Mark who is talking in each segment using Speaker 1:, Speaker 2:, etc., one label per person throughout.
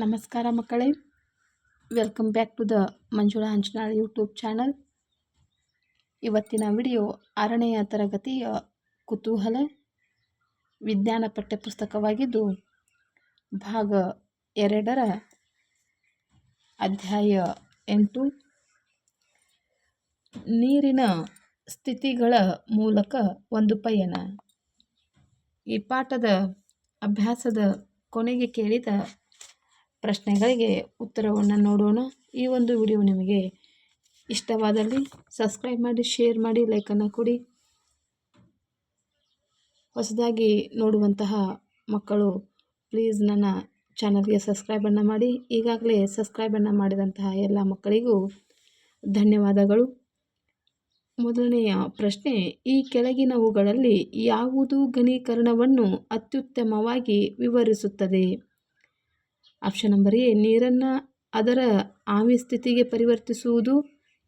Speaker 1: ನಮಸ್ಕಾರ ಮಕ್ಕಳೇ. Welcome back to the Manjula Hanchanal YouTube channel ಇವತ್ತಿನ ವಿಡಿಯೋ ಆರನೆಯ ತರಗತಿಯ ಕುತೂಹಲ, ವಿಜ್ಞಾನ ಪಠ್ಯಪುಸ್ತಕವಾಗಿದ್ದು, ಭಾಗ ಎರಡರ ಅಧ್ಯಾಯ ಎಂಟು. ನೀರಿನ ಸ್ಥಿತಿಗಳ ಮೂಲಕ ಒಂದು ಪಯಣ. ಈ ಪಾಠದ ಅಭ್ಯಾಸದ ಕೊನೆಗೆ ಕೇಳಿದ ಪ್ರಶ್ನೆಗಳಿಗೆ ಉತ್ತರವನ್ನು ನೋಡೋಣ. ಈ ಒಂದು ವಿಡಿಯೋ ನಿಮಗೆ ಇಷ್ಟವಾದಲ್ಲಿ ಸಬ್ಸ್ಕ್ರೈಬ್ ಮಾಡಿ, ಶೇರ್ ಮಾಡಿ ಲೈಕನ್ನು ಕೊಡಿ. ಹೊಸದಾಗಿ ನೋಡುವಂತಹ ಮಕ್ಕಳು ಪ್ಲೀಸ್ ನನ್ನ ಚಾನಲ್ಗೆ ಸಬ್ಸ್ಕ್ರೈಬನ್ನು ಮಾಡಿ. ಈಗಾಗಲೇ ಸಬ್ಸ್ಕ್ರೈಬನ್ನು ಮಾಡಿದಂತಹ ಎಲ್ಲ ಮಕ್ಕಳಿಗೂ ಧನ್ಯವಾದಗಳು. ಮೊದಲನೆಯ ಪ್ರಶ್ನೆ, ಈ ಕೆಳಗಿನವುಗಳಲ್ಲಿ ಯಾವುದು ಘನೀಕರಣವನ್ನು ಅತ್ಯುತ್ತಮವಾಗಿ ವಿವರಿಸುತ್ತದೆ? ಆಪ್ಷನ್ ನಂಬರ್ ಎ, ನೀರನ್ನು ಅದರ ಆವಿ ಸ್ಥಿತಿಗೆ ಪರಿವರ್ತಿಸುವುದು.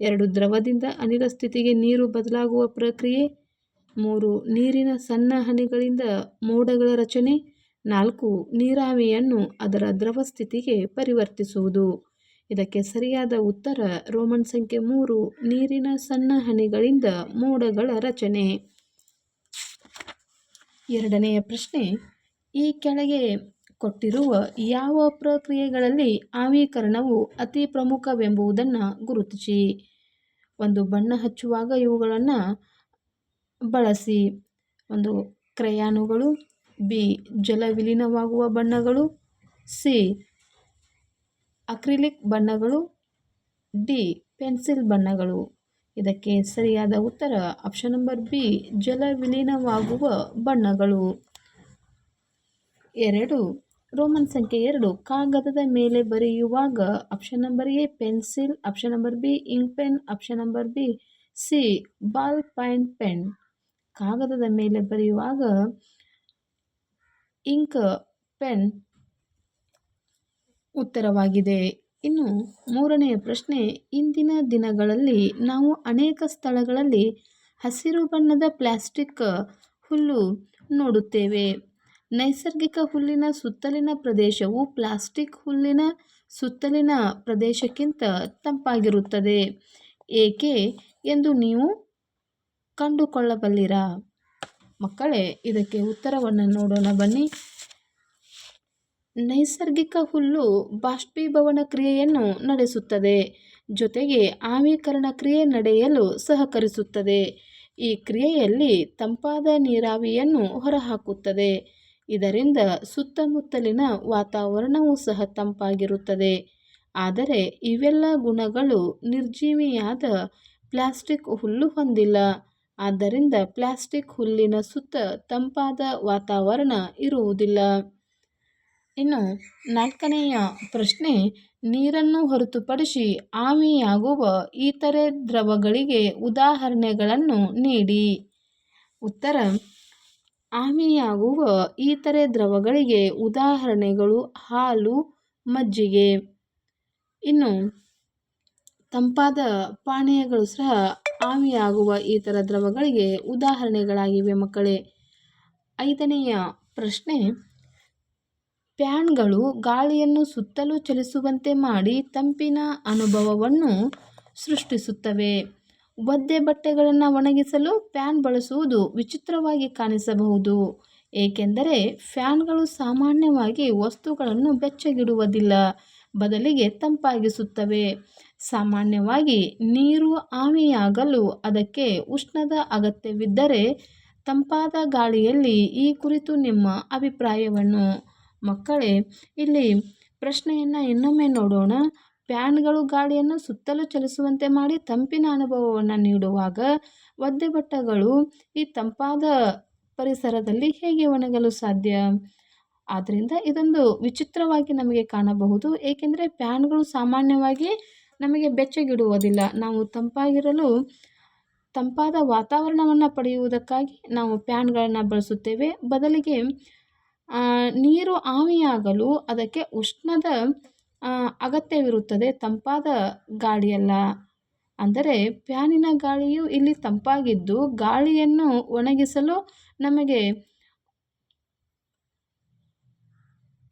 Speaker 1: ಎರಡು, ದ್ರವದಿಂದ ಅನಿಲ ಸ್ಥಿತಿಗೆ ನೀರು ಬದಲಾಗುವ ಪ್ರಕ್ರಿಯೆ. ಮೂರು, ನೀರಿನ ಸಣ್ಣ ಹನಿಗಳಿಂದ ಮೋಡಗಳ ರಚನೆ. ನಾಲ್ಕು, ನೀರಾವಿಯನ್ನು ಅದರ ದ್ರವ ಸ್ಥಿತಿಗೆ ಪರಿವರ್ತಿಸುವುದು. ಇದಕ್ಕೆ ಸರಿಯಾದ ಉತ್ತರ, ರೋಮನ್ ಸಂಖ್ಯೆ ಮೂರು, ನೀರಿನ ಸಣ್ಣ ಹನಿಗಳಿಂದ ಮೋಡಗಳ ರಚನೆ. ಎರಡನೆಯ ಪ್ರಶ್ನೆ, ಈ ಕೆಳಗೆ ಕೊಟ್ಟಿರುವ ಯಾವ ಪ್ರಕ್ರಿಯೆಗಳಲ್ಲಿ ಆವೀಕರಣವು ಅತಿ ಪ್ರಮುಖವೆಂಬುದನ್ನು ಗುರುತಿಸಿ. ಒಂದು ಬಣ್ಣ ಹಚ್ಚುವಾಗ ಇವುಗಳನ್ನು ಬಳಸಿ. ಒಂದು ಕ್ರಯಾನುಗಳು ಬಿ. ಜಲ ವಿಲೀನವಾಗುವ ಬಣ್ಣಗಳು. ಸಿ. ಅಕ್ರಿಲಿಕ್ ಬಣ್ಣಗಳು. ಡಿ. ಪೆನ್ಸಿಲ್ ಬಣ್ಣಗಳು. ಇದಕ್ಕೆ ಸರಿಯಾದ ಉತ್ತರ ಆಪ್ಷನ್ ನಂಬರ್ ಬಿ. ಜಲ ವಿಲೀನವಾಗುವ ಬಣ್ಣಗಳು. ಎರಡು. ರೋಮನ್ ಸಂಖ್ಯೆ ಎರಡು. ಕಾಗದದ ಮೇಲೆ ಬರೆಯುವಾಗ option number A, pencil, option number B, ink pen, option number B, C, ball point pen. ಕಾಗದದ ಮೇಲೆ ಬರೆಯುವಾಗ ಇಂಕ್, ಪೆನ್ ಉತ್ತರವಾಗಿದೆ. ಇನ್ನು ಮೂರನೆಯ ಪ್ರಶ್ನೆ, ಇಂದಿನ ದಿನಗಳಲ್ಲಿ ನಾವು ಅನೇಕ ಸ್ಥಳಗಳಲ್ಲಿ ಹಸಿರು ಬಣ್ಣದ ಪ್ಲಾಸ್ಟಿಕ್ ಹುಲ್ಲು ನೋಡುತ್ತೇವೆ. ನೈಸರ್ಗಿಕ ಹುಲ್ಲಿನ ಸುತ್ತಲಿನ ಪ್ರದೇಶವು ಪ್ಲಾಸ್ಟಿಕ್ ಹುಲ್ಲಿನ ಸುತ್ತಲಿನ ಪ್ರದೇಶಕ್ಕಿಂತ ತಂಪಾಗಿರುತ್ತದೆ. ಏಕೆ ಎಂದು ನೀವು ಕಂಡುಕೊಳ್ಳಬಲ್ಲಿರಾ? ಮಕ್ಕಳೇ, ಇದಕ್ಕೆ ಉತ್ತರವನ್ನು ನೋಡೋಣ ಬನ್ನಿ. ನೈಸರ್ಗಿಕ ಹುಲ್ಲು ಬಾಷ್ಪೀಭವನ ಕ್ರಿಯೆಯನ್ನು ನಡೆಸುತ್ತದೆ, ಜೊತೆಗೆ ಆವೀಕರಣ ಕ್ರಿಯೆ ನಡೆಯಲು ಸಹಕರಿಸುತ್ತದೆ. ಈ ಕ್ರಿಯೆಯಲ್ಲಿ ತಂಪಾದ ನೀರಾವಿಯನ್ನು ಹೊರಹಾಕುತ್ತದೆ. ಇದರಿಂದ ಸುತ್ತಮುತ್ತಲಿನ ವಾತಾವರಣವೂ ಸಹ ತಂಪಾಗಿರುತ್ತದೆ. ಆದರೆ ಇವೆಲ್ಲ ಗುಣಗಳು ನಿರ್ಜೀವಿಯಾದ ಪ್ಲಾಸ್ಟಿಕ್ ಹುಲ್ಲು ಹೊಂದಿಲ್ಲ. ಆದ್ದರಿಂದ ಪ್ಲಾಸ್ಟಿಕ್ ಹುಲ್ಲಿನ ಸುತ್ತ ತಂಪಾದ ವಾತಾವರಣ ಇರುವುದಿಲ್ಲ. ಇನ್ನು ನಾಲ್ಕನೆಯ ಪ್ರಶ್ನೆ, ನೀರನ್ನು ಹೊರತುಪಡಿಸಿ ಆವಿಯಾಗುವ ಇತರೆ ದ್ರವಗಳಿಗೆ ಉದಾಹರಣೆಗಳನ್ನು ನೀಡಿ. ಉತ್ತರ ಆವಿಯಾಗುವ ಇತರೆ ದ್ರವಗಳಿಗೆ ಉದಾಹರಣೆಗಳು ಹಾಲು, ಮಜ್ಜಿಗೆ. ಇನ್ನು ತಂಪಾದ ಪಾನೀಯಗಳು ಸಹ ಆವಿಯಾಗುವ ಇತರ ದ್ರವಗಳಿಗೆ ಉದಾಹರಣೆಗಳಾಗಿವೆ ಮಕ್ಕಳೇ. ಐದನೆಯ ಪ್ರಶ್ನೆ, ಪ್ಯಾನ್ಗಳು ಗಾಳಿಯನ್ನು ಸುತ್ತಲೂ ಚಲಿಸುವಂತೆ ಮಾಡಿ ತಂಪಿನ ಅನುಭವವನ್ನು ಸೃಷ್ಟಿಸುತ್ತವೆ. ಒದ್ದೆ ಬಟ್ಟೆಗಳನ್ನು ಒಣಗಿಸಲು ಫ್ಯಾನ್ ಬಳಸುವುದು ವಿಚಿತ್ರವಾಗಿ ಕಾಣಿಸಬಹುದು. ಏಕೆಂದರೆ ಫ್ಯಾನ್ಗಳು ಸಾಮಾನ್ಯವಾಗಿ ವಸ್ತುಗಳನ್ನು ಬೆಚ್ಚಗಿಡುವುದಿಲ್ಲ, ಬದಲಿಗೆ ತಂಪಾಗಿಸುತ್ತವೆ. ಸಾಮಾನ್ಯವಾಗಿ ನೀರು ಆವಿಯಾಗಲು ಅದಕ್ಕೆ ಉಷ್ಣದ ಅಗತ್ಯವಿದ್ದರೆ ತಂಪಾದ ಗಾಳಿಯಲ್ಲಿ ಈ ಕುರಿತು ನಿಮ್ಮ ಅಭಿಪ್ರಾಯವನ್ನು. ಮಕ್ಕಳೇ, ಇಲ್ಲಿ ಪ್ರಶ್ನೆಯನ್ನು ಇನ್ನೊಮ್ಮೆ ನೋಡೋಣ. ಫ್ಯಾನ್ಗಳು ಗಾಳಿಯನ್ನು ಸುತ್ತಲೂ ಚಲಿಸುವಂತೆ ಮಾಡಿ ತಂಪಿನ ಅನುಭವವನ್ನು ನೀಡುವಾಗ ಒದ್ದೆ ಬಟ್ಟೆಗಳು ಈ ತಂಪಾದ ಪರಿಸರದಲ್ಲಿ ಹೇಗೆ ಒಣಗಲು ಸಾಧ್ಯ? ಆದ್ದರಿಂದ ಇದೊಂದು ವಿಚಿತ್ರವಾಗಿ ನಮಗೆ ಕಾಣಬಹುದು. ಏಕೆಂದರೆ ಫ್ಯಾನ್ಗಳು ಸಾಮಾನ್ಯವಾಗಿ ನಮಗೆ ಬೆಚ್ಚಗಿಡುವುದಿಲ್ಲ. ನಾವು ತಂಪಾಗಿರಲು ತಂಪಾದ ವಾತಾವರಣವನ್ನು ಪಡೆಯುವುದಕ್ಕಾಗಿ ನಾವು ಫ್ಯಾನ್ಗಳನ್ನು ಬಳಸುತ್ತೇವೆ. ಬದಲಿಗೆ ನೀರು ಆವಿಯಾಗಲು ಅದಕ್ಕೆ ಉಷ್ಣದ ಅಗತ್ಯವಿರುತ್ತದೆ. ತಂಪಾದ ಗಾಳಿಯಲ್ಲ. ಅಂದರೆ ಫ್ಯಾನಿನ ಗಾಳಿಯು ಇಲ್ಲಿ ತಂಪಾಗಿದ್ದು ಗಾಳಿಯನ್ನು ಒಣಗಿಸಲು ನಮಗೆ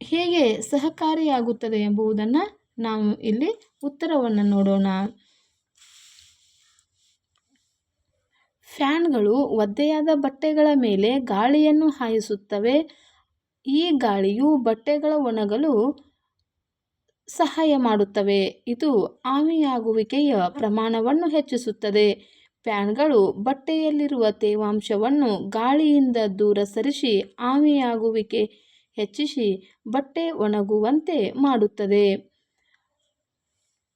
Speaker 1: ಹೇಗೆ ಸಹಕಾರಿಯಾಗುತ್ತದೆ ಎಂಬುದನ್ನು ನಾವು ಇಲ್ಲಿ ಉತ್ತರವನ್ನು ನೋಡೋಣ. ಫ್ಯಾನ್ಗಳು ಒದ್ದೆಯಾದ ಬಟ್ಟೆಗಳ ಮೇಲೆ ಗಾಳಿಯನ್ನು ಹಾಯಿಸುತ್ತವೆ. ಈ ಗಾಳಿಯು ಬಟ್ಟೆಗಳ ಒಣಗಲು ಸಹಾಯ ಮಾಡುತ್ತವೆ. ಇದು ಆವಿಯಾಗುವಿಕೆಯ ಪ್ರಮಾಣವನ್ನು ಹೆಚ್ಚಿಸುತ್ತದೆ. ಫ್ಯಾನ್ಗಳು ಬಟ್ಟೆಯಲ್ಲಿರುವ ತೇವಾಂಶವನ್ನು ಗಾಳಿಯಿಂದ ದೂರ ಸರಿಸಿ ಆವಿಯಾಗುವಿಕೆ ಹೆಚ್ಚಿಸಿ ಬಟ್ಟೆ ಒಣಗುವಂತೆ ಮಾಡುತ್ತದೆ.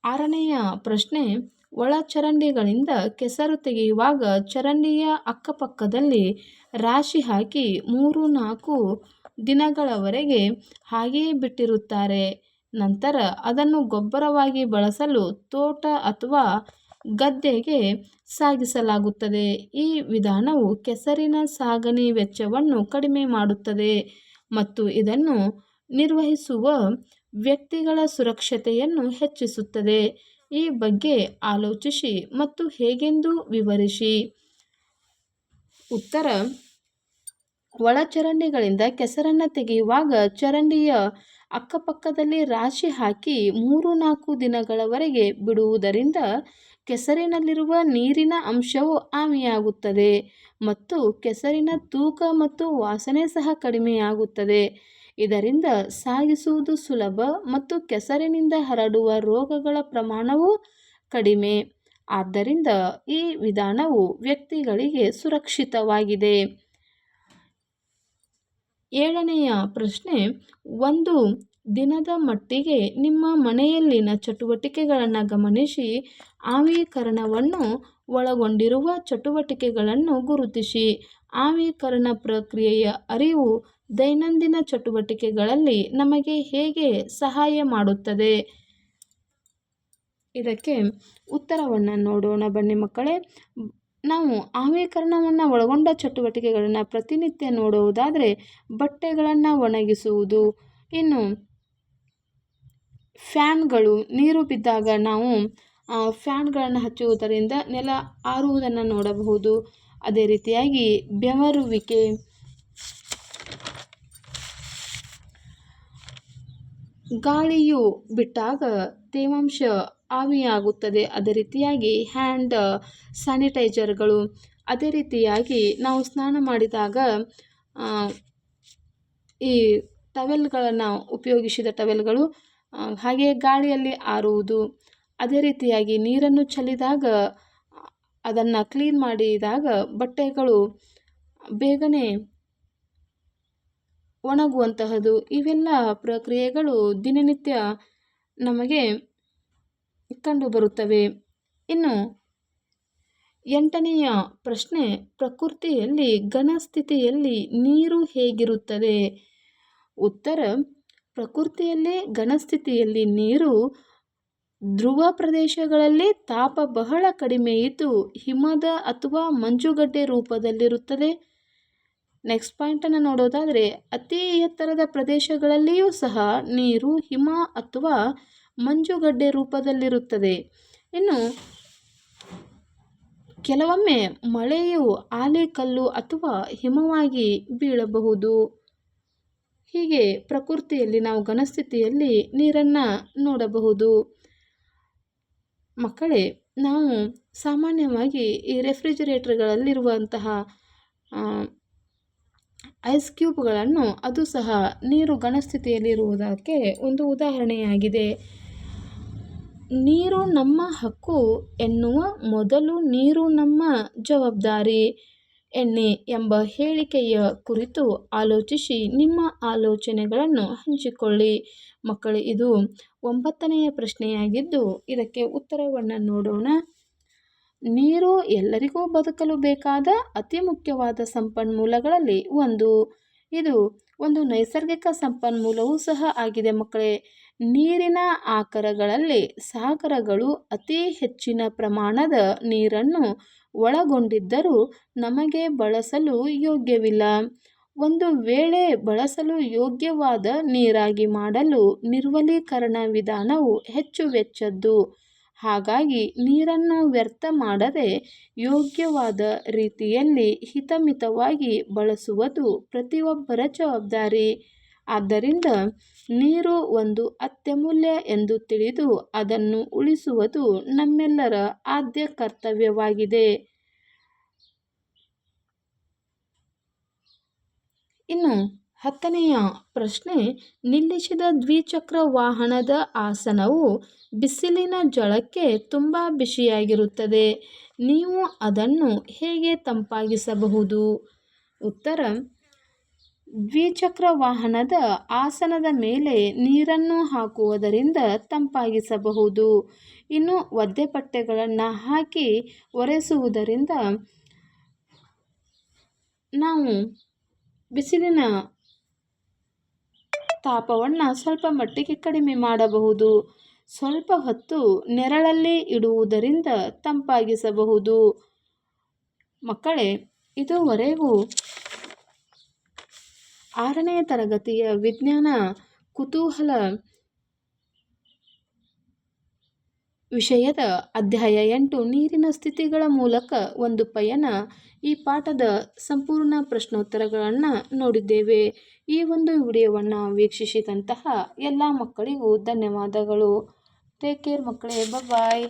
Speaker 1: ಆರನೆಯ ಪ್ರಶ್ನೆ ಒಳಚರಂಡಿಗಳಿಂದ ಕೆಸರು ತೆಗೆಯುವಾಗ ಚರಂಡಿಯ ಅಕ್ಕಪಕ್ಕದಲ್ಲಿ ರಾಶಿ ಹಾಕಿ ಮೂರು ನಾಲ್ಕು ದಿನಗಳವರೆಗೆ ಹಾಗೆಯೇ ಬಿಟ್ಟಿರುತ್ತಾರೆ. ನಂತರ ಅದನ್ನು ಗೊಬ್ಬರವಾಗಿ ಬಳಸಲು ತೋಟ ಅಥವಾ ಗದ್ದೆಗೆ ಸಾಗಿಸಲಾಗುತ್ತದೆ. ಈ ವಿಧಾನವು ಕೆಸರಿನ ಸಾಗಣೆ ವೆಚ್ಚವನ್ನು ಕಡಿಮೆ ಮಾಡುತ್ತದೆ ಮತ್ತು ಇದನ್ನು ನಿರ್ವಹಿಸುವ ವ್ಯಕ್ತಿಗಳ ಸುರಕ್ಷತೆಯನ್ನು ಹೆಚ್ಚಿಸುತ್ತದೆ. ಈ ಬಗ್ಗೆ ಆಲೋಚಿಸಿ ಮತ್ತು ಹೇಗೆಂದು ವಿವರಿಸಿ? ಉತ್ತರ. ಒಳಚರಂಡಿಗಳಿಂದ ಕೆಸರನ್ನು ತೆಗೆಯುವಾಗ ಚರಂಡಿಯ ಅಕ್ಕಪಕ್ಕದಲ್ಲಿ ರಾಶಿ ಹಾಕಿ ಮೂರು ನಾಲ್ಕು ದಿನಗಳವರೆಗೆ ಬಿಡುವುದರಿಂದ ಕೆಸರಿನಲ್ಲಿರುವ ನೀರಿನ ಅಂಶವು ಆವಿಯಾಗುತ್ತದೆ ಮತ್ತು ಕೆಸರಿನ ತೂಕ ಮತ್ತು ವಾಸನೆ ಸಹ ಕಡಿಮೆಯಾಗುತ್ತದೆ. ಇದರಿಂದ ಸಾಗಿಸುವುದು ಸುಲಭ ಮತ್ತು ಕೆಸರಿನಿಂದ ಹರಡುವ ರೋಗಗಳ ಪ್ರಮಾಣವು ಕಡಿಮೆ. ಆದ್ದರಿಂದ ಈ ವಿಧಾನವು ವ್ಯಕ್ತಿಗಳಿಗೆ ಸುರಕ್ಷಿತವಾಗಿದೆ. ಏಳನೆಯ ಪ್ರಶ್ನೆ, ಒಂದು ದಿನದ ಮಟ್ಟಿಗೆ ನಿಮ್ಮ ಮನೆಯಲ್ಲಿನ ಚಟುವಟಿಕೆಗಳನ್ನು ಗಮನಿಸಿ ಆವೀಕರಣವನ್ನು ಒಳಗೊಂಡಿರುವ ಚಟುವಟಿಕೆಗಳನ್ನು ಗುರುತಿಸಿ. ಆವೀಕರಣ ಪ್ರಕ್ರಿಯೆಯ ಅರಿವು ದೈನಂದಿನ ಚಟುವಟಿಕೆಗಳಲ್ಲಿ ನಮಗೆ ಹೇಗೆ ಸಹಾಯ ಮಾಡುತ್ತದೆ? ಇದಕ್ಕೆ ಉತ್ತರವನ್ನು ನೋಡೋಣ ಬನ್ನಿ ಮಕ್ಕಳೇ. ನಾವು ಆವೀಕರಣವನ್ನು ಒಳಗೊಂಡ ಚಟುವಟಿಕೆಗಳನ್ನು ಪ್ರತಿನಿತ್ಯ ನೋಡುವುದಾದರೆ ಬಟ್ಟೆಗಳನ್ನು ಒಣಗಿಸುವುದು. ಇನ್ನು ಫ್ಯಾನ್ಗಳು ನೀರು ಬಿದ್ದಾಗ ನಾವು ಫ್ಯಾನ್ಗಳನ್ನು ಹಚ್ಚುವುದರಿಂದ ನೆಲ ಆರುವುದನ್ನು ನೋಡಬಹುದು. ಅದೇ ರೀತಿಯಾಗಿ ಬೆವರುವಿಕೆ. ಗಾಳಿಯು ಬಿಟ್ಟಾಗ ತೇವಾಂಶ ಆವಿಯಾಗುತ್ತದೆ. ಅದೇ ರೀತಿಯಾಗಿ ಹ್ಯಾಂಡ್ ಸ್ಯಾನಿಟೈಜರ್ಗಳು ಅದೇ ರೀತಿಯಾಗಿ ನಾವು ಸ್ನಾನ ಮಾಡಿದಾಗ ಈ ಟವೆಲ್ಗಳನ್ನು ಉಪಯೋಗಿಸಿದ ಟವೆಲ್ಗಳು ಹಾಗೆ ಗಾಳಿಯಲ್ಲಿ ಆರುವುದು. ಅದೇ ರೀತಿಯಾಗಿ ನೀರನ್ನು ಚೆಲ್ಲಿದಾಗ, ಅದನ್ನು ಕ್ಲೀನ್ ಮಾಡಿದಾಗ ಬಟ್ಟೆಗಳು ಬೇಗನೆ ಒಣಗುವಂತಹದ್ದು. ಇವೆಲ್ಲ ಪ್ರಕ್ರಿಯೆಗಳು ದಿನನಿತ್ಯ ನಮಗೆ ಕಂಡುಬರುತ್ತವೆ ಇನ್ನು ಎಂಟನೆಯ ಪ್ರಶ್ನೆ, ಪ್ರಕೃತಿಯಲ್ಲಿ ಘನ ಸ್ಥಿತಿಯಲ್ಲಿ ನೀರು ಹೇಗಿರುತ್ತದೆ? ಉತ್ತರ, ಪ್ರಕೃತಿಯಲ್ಲೇ ಘನಸ್ಥಿತಿಯಲ್ಲಿ ನೀರು ಧ್ರುವ ಪ್ರದೇಶಗಳಲ್ಲಿ ತಾಪ ಬಹಳ ಕಡಿಮೆ ಇದ್ದು, ಹಿಮದ ಅಥವಾ ಮಂಜುಗಡ್ಡೆ ರೂಪದಲ್ಲಿರುತ್ತದೆ. ನೆಕ್ಸ್ಟ್ ಪಾಯಿಂಟನ್ನು ನೋಡೋದಾದರೆ, ಅತಿ ಎತ್ತರದ ಪ್ರದೇಶಗಳಲ್ಲಿಯೂ ಸಹ ನೀರು, ಹಿಮ ಅಥವಾ ಮಂಜುಗಡ್ಡೆ ರೂಪದಲ್ಲಿರುತ್ತದೆ. ಇನ್ನು ಕೆಲವೊಮ್ಮೆ ಮಳೆಯು ಆಲೆಕಲ್ಲು ಅಥವಾ ಹಿಮವಾಗಿ ಬೀಳಬಹುದು. ಹೀಗೆ ಪ್ರಕೃತಿಯಲ್ಲಿ ನಾವು ಘನಸ್ಥಿತಿಯಲ್ಲಿ ನೀರನ್ನು ನೋಡಬಹುದು. ಮಕ್ಕಳೇ, ನಾವು ಸಾಮಾನ್ಯವಾಗಿ ಈ ರೆಫ್ರಿಜಿರೇಟರ್ಗಳಲ್ಲಿರುವಂತಹ ಐಸ್ ಕ್ಯೂಬ್ಗಳನ್ನು ಅದು ಸಹ ನೀರು ಘನಸ್ಥಿತಿಯಲ್ಲಿರುವುದಕ್ಕೆ ಒಂದು ಉದಾಹರಣೆಯಾಗಿದೆ. ನೀರು ನಮ್ಮ ಹಕ್ಕು ಎನ್ನುವ ಮೊದಲು ನೀರು ನಮ್ಮ ಜವಾಬ್ದಾರಿ ಎಣ್ಣೆ ಎಂಬ ಹೇಳಿಕೆಯ ಕುರಿತು ಆಲೋಚಿಸಿ ನಿಮ್ಮ ಆಲೋಚನೆಗಳನ್ನು ಹಂಚಿಕೊಳ್ಳಿ. ಮಕ್ಕಳು, ಇದು ಒಂಬತ್ತನೆಯ ಪ್ರಶ್ನೆಯಾಗಿದ್ದು, ಇದಕ್ಕೆ ಉತ್ತರವನ್ನು ನೋಡೋಣ. ನೀರು ಎಲ್ಲರಿಗೂ ಬದುಕಲು ಬೇಕಾದ ಅತಿ ಮುಖ್ಯವಾದ ಸಂಪನ್ಮೂಲಗಳಲ್ಲಿ ಒಂದು. ಇದು ಒಂದು ನೈಸರ್ಗಿಕ ಸಂಪನ್ಮೂಲವೂ ಸಹ ಆಗಿದೆ ಮಕ್ಕಳೇ. ನೀರಿನ ಆಕರಗಳಲ್ಲಿ ಸಾಗರಗಳು ಅತಿ ಹೆಚ್ಚಿನ ಪ್ರಮಾಣದ ನೀರನ್ನು ಒಳಗೊಂಡಿದ್ದರೂ ನಮಗೆ ಬಳಸಲು ಯೋಗ್ಯವಿಲ್ಲ. ಒಂದು ವೇಳೆ ಬಳಸಲು ಯೋಗ್ಯವಾದ ನೀರಾಗಿ ಮಾಡಲು ನಿರ್ವಲೀಕರಣ ವಿಧಾನವು ಹೆಚ್ಚು ವೆಚ್ಚದ್ದು. ಹಾಗಾಗಿ ನೀರನ್ನು ವ್ಯರ್ಥ ಮಾಡದೆ ಯೋಗ್ಯವಾದ ರೀತಿಯಲ್ಲಿ ಹಿತಮಿತವಾಗಿ ಬಳಸುವುದು ಪ್ರತಿಯೊಬ್ಬರ ಜವಾಬ್ದಾರಿ. ಆದ್ದರಿಂದ ನೀರು ಒಂದು ಅತ್ಯಮೂಲ್ಯ ಎಂದು ತಿಳಿದು ಅದನ್ನು ಉಳಿಸುವುದು ನಮ್ಮೆಲ್ಲರ ಆದ್ಯ ಕರ್ತವ್ಯವಾಗಿದೆ. ಇನ್ನು ಹತ್ತನೆಯ ಪ್ರಶ್ನೆ, ನಿಲ್ಲಿಸಿದ ದ್ವಿಚಕ್ರ ವಾಹನದ ಆಸನವು ಬಿಸಿಲಿನ ಜಳಕ್ಕೆ ತುಂಬ ಬಿಸಿಯಾಗಿರುತ್ತದೆ. ನೀವು ಅದನ್ನು ಹೇಗೆ ತಂಪಾಗಿಸಬಹುದು? ಉತ್ತರ ದ್ವಿಚಕ್ರ ವಾಹನದ ಆಸನದ ಮೇಲೆ ನೀರನ್ನು ಹಾಕುವುದರಿಂದ ತಂಪಾಗಿಸಬಹುದು. ಇನ್ನು ಒದ್ದೆಪಟ್ಟೆಗಳನ್ನು ಹಾಕಿ ಒರೆಸುವುದರಿಂದ ನಾವು ಬಿಸಿಲಿನ ತಾಪವನ್ನು ಸ್ವಲ್ಪ ಮಟ್ಟಿಗೆ ಕಡಿಮೆ ಮಾಡಬಹುದು. ಸ್ವಲ್ಪ ಹೊತ್ತು ನೆರಳಲ್ಲಿ ಇಡುವುದರಿಂದ ತಂಪಾಗಿಸಬಹುದು. ಮಕ್ಕಳೇ, ಇದುವರೆಗೂ ಆರನೇ ತರಗತಿಯ ವಿಜ್ಞಾನ ಕುತೂಹಲ ವಿಷಯದ ಅಧ್ಯಾಯ ಎಂಟು. ನೀರಿನ ಸ್ಥಿತಿಗಳ ಮೂಲಕ ಒಂದು ಪಯಣ. ಈ ಪಾಠದ ಸಂಪೂರ್ಣ ಪ್ರಶ್ನೋತ್ತರಗಳನ್ನು ನೋಡಿದ್ದೇವೆ. ಈ ಒಂದು ವಿಡಿಯೋವನ್ನು ವೀಕ್ಷಿಸಿದಂತಹ ಎಲ್ಲ ಮಕ್ಕಳಿಗೂ ಧನ್ಯವಾದಗಳು. ಟೇಕ್ ಕೇರ್ ಮಕ್ಕಳೇ. ಬಾಯ್